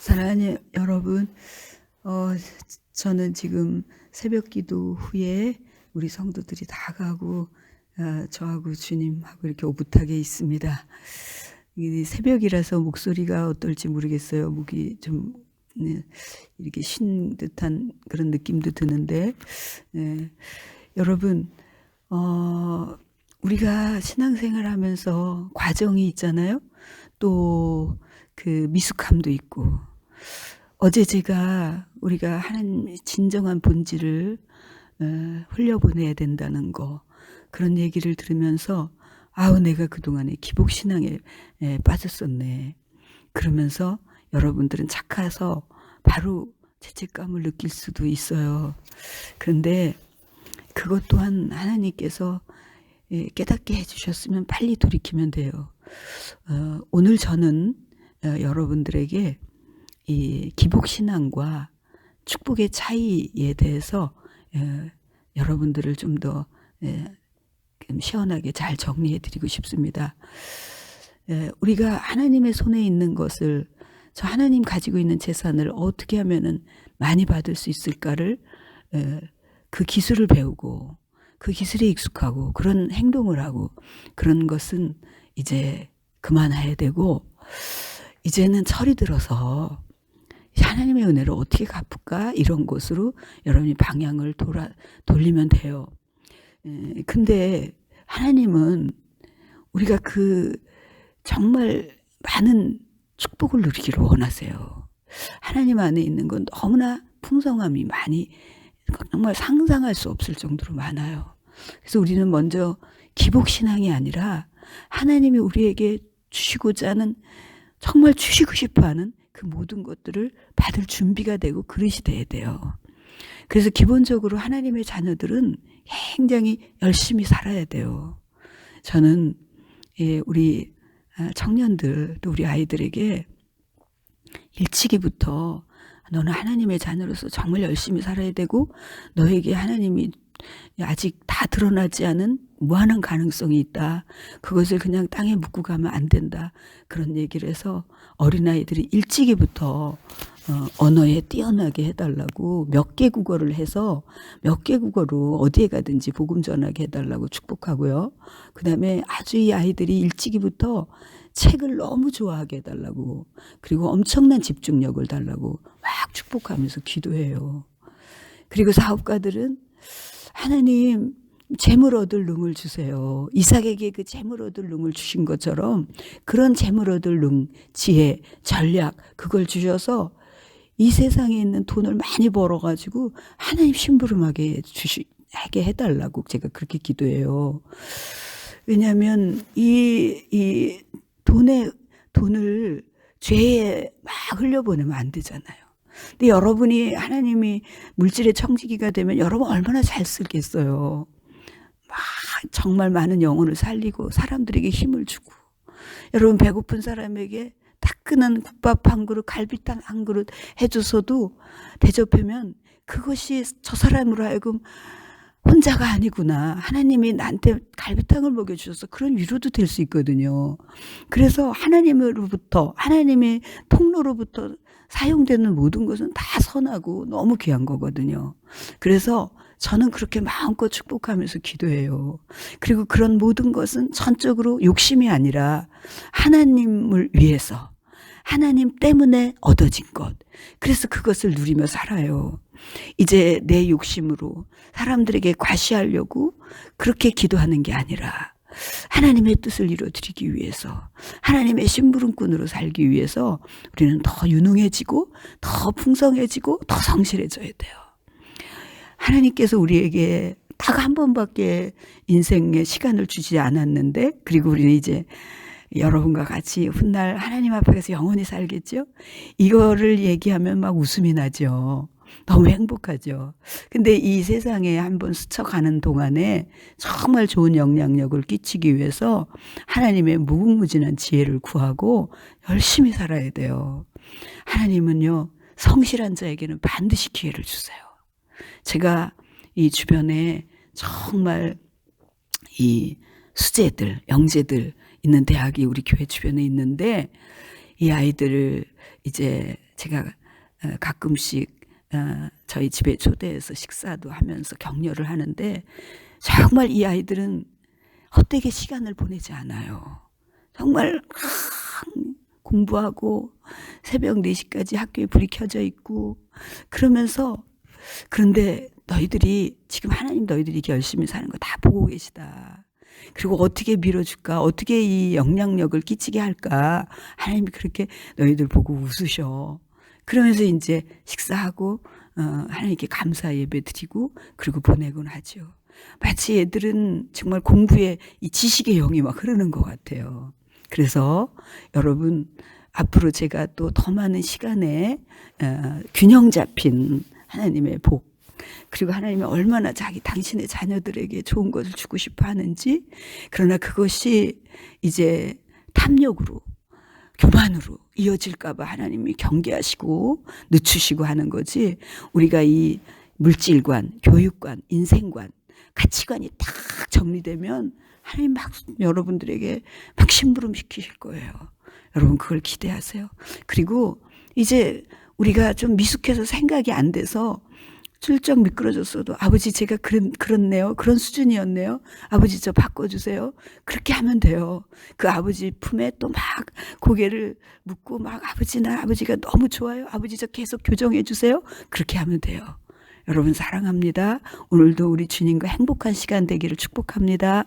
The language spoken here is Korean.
사랑하는 여러분, 어, 저는 지금 새벽 기도 후에 우리 성도들이 다 가고, 어, 저하고 주님하고 이렇게 오붓하게 있습니다. 이 새벽이라서 목소리가 어떨지 모르겠어요. 목이 좀, 네, 이렇게 쉰 듯한 그런 느낌도 드는데, 네. 여러분, 어, 우리가 신앙생활 하면서 과정이 있잖아요. 또 그 미숙함도 있고. 어제 제가 우리가 하나님의 진정한 본질을 어, 흘려보내야 된다는 거 그런 얘기를 들으면서 아우 내가 그동안에 기복신앙에 에, 빠졌었네. 그러면서 여러분들은 착해서 바로 죄책감을 느낄 수도 있어요. 그런데 그것 또한 하나님께서 예, 깨닫게 해주셨으면 빨리 돌이키면 돼요. 어, 오늘 저는 어, 여러분들에게 이 기복신앙과 축복의 차이에 대해서 어, 여러분들을 좀더 시원하게 잘 정리해 드리고 싶습니다. 에, 우리가 하나님의 손에 있는 것을 저 하나님 가지고 있는 재산을 어떻게 하면은 많이 받을 수 있을까를 에, 그 기술을 배우고 그 기술에 익숙하고 그런 행동을 하고 그런 것은 이제 그만해야 되고 이제는 철이 들어서 하나님의 은혜를 어떻게 갚을까 이런 곳으로 여러분이 방향을 돌아 돌리면 돼요. 에, 근데 하나님은 우리가 그 정말 많은 축복을 누리기를 원하세요. 하나님 안에 있는 건 너무나 풍성함이 많이 정말 상상할 수 없을 정도로 많아요. 그래서 우리는 먼저 기복신앙이 아니라 하나님이 우리에게 주시고자 하는 정말 주시고 싶어 하는 그 모든 것들을 받을 준비가 되고 그릇이 돼야 돼요. 그래서 기본적으로 하나님의 자녀들은 굉장히 열심히 살아야 돼요. 저는 예, 우리 아, 청년들 또 우리 아이들에게 일찍이부터 너는 하나님의 자녀로서 정말 열심히 살아야 되고 너에게 하나님이 아직 다 드러나지 않은 무한한 가능성이 있다. 그것을 그냥 땅에 묻고 가면 안 된다. 그런 얘기를 해서 어린아이들이 일찍이부터 어, 언어에 뛰어나게 해달라고 몇 개 국어를 해서 몇 개 국어로 어디에 가든지 복음 전하게 해달라고 축복하고요. 그 다음에 아주 이 아이들이 일찍이부터 책을 너무 좋아하게 해달라고 그리고 엄청난 집중력을 달라고 막 축복하면서 기도해요. 그리고 사업가들은 하나님 재물 얻을 능을 주세요. 이삭에게 그 재물 얻을 능을 주신 것처럼 그런 재물 얻을 능, 지혜, 전략 그걸 주셔서 이 세상에 있는 돈을 많이 벌어가지고 하나님 심부름하게 주시 하게 해달라고 제가 그렇게 기도해요. 왜냐하면 이, 이 돈에 돈을 죄에 막 흘려보내면 안 되잖아요. 근데 여러분이 하나님이 물질의 청지기가 되면 여러분 얼마나 잘 쓰겠어요. 막 정말 많은 영혼을 살리고 사람들에게 힘을 주고 여러분 배고픈 사람에게 따끈한 국밥 한 그릇, 갈비탕 한 그릇 해줘서도 대접하면 그것이 저 사람으로 하여금 혼자가 아니구나. 하나님이 나한테 갈비탕을 먹여주셔서 그런 위로도 될 수 있거든요. 그래서 하나님으로부터, 하나님의 통로로부터 사용되는 모든 것은 다 선하고 너무 귀한 거거든요. 그래서 저는 그렇게 마음껏 축복하면서 기도해요. 그리고 그런 모든 것은 전적으로 욕심이 아니라 하나님을 위해서, 하나님 때문에 얻어진 것. 그래서 그것을 누리며 살아요. 이제 내 욕심으로 사람들에게 과시하려고 그렇게 기도하는 게 아니라 하나님의 뜻을 이루어드리기 위해서 하나님의 심부름꾼으로 살기 위해서 우리는 더 유능해지고 더 풍성해지고 더 성실해져야 돼요. 하나님께서 우리에게 딱 한 번밖에 인생의 시간을 주지 않았는데 그리고 우리는 이제 여러분과 같이 훗날 하나님 앞에 가서 영원히 살겠죠? 이거를 얘기하면 막 웃음이 나죠. 너무 행복하죠. 근데 이 세상에 한번 스쳐가는 동안에 정말 좋은 영향력을 끼치기 위해서 하나님의 무궁무진한 지혜를 구하고 열심히 살아야 돼요. 하나님은요, 성실한 자에게는 반드시 기회를 주세요. 제가 이 주변에 정말 이 수재들, 영재들 있는 대학이 우리 교회 주변에 있는데 이 아이들을 이제 제가 어, 가끔씩 어, 저희 집에 초대해서 식사도 하면서 격려를 하는데 정말 이 아이들은 헛되게 시간을 보내지 않아요. 정말 막 공부하고 새벽 4시까지 학교에 불이 켜져 있고 그러면서 그런데 너희들이 지금 하나님 너희들이 이렇게 열심히 사는 거 다 보고 계시다. 그리고 어떻게 밀어줄까? 어떻게 이 영향력을 끼치게 할까? 하나님이 그렇게 너희들 보고 웃으셔. 그러면서 이제 식사하고 어, 하나님께 감사 예배 드리고 그리고 보내곤 하죠. 마치 애들은 정말 공부에 이 지식의 영이 막 흐르는 것 같아요. 그래서 여러분 앞으로 제가 또 더 많은 시간에 어, 균형 잡힌 하나님의 복 그리고 하나님이 얼마나 자기 당신의 자녀들에게 좋은 것을 주고 싶어 하는지 그러나 그것이 이제 탐욕으로 교만으로 이어질까봐 하나님이 경계하시고 늦추시고 하는 거지 우리가 이 물질관, 교육관, 인생관, 가치관이 딱 정리되면 하나님 막 여러분들에게 막 심부름 시키실 거예요. 여러분 그걸 기대하세요. 그리고 이제 우리가 좀 미숙해서 생각이 안 돼서 슬쩍 미끄러졌어도 아버지 제가 그런 그렇네요. 그런 수준이었네요. 아버지 저 바꿔 주세요. 그렇게 하면 돼요. 그 아버지 품에 또 막 고개를 묻고 막 아버지 나 아버지가 너무 좋아요. 아버지 저 계속 교정해 주세요. 그렇게 하면 돼요. 여러분 사랑합니다. 오늘도 우리 주님과 행복한 시간 되기를 축복합니다.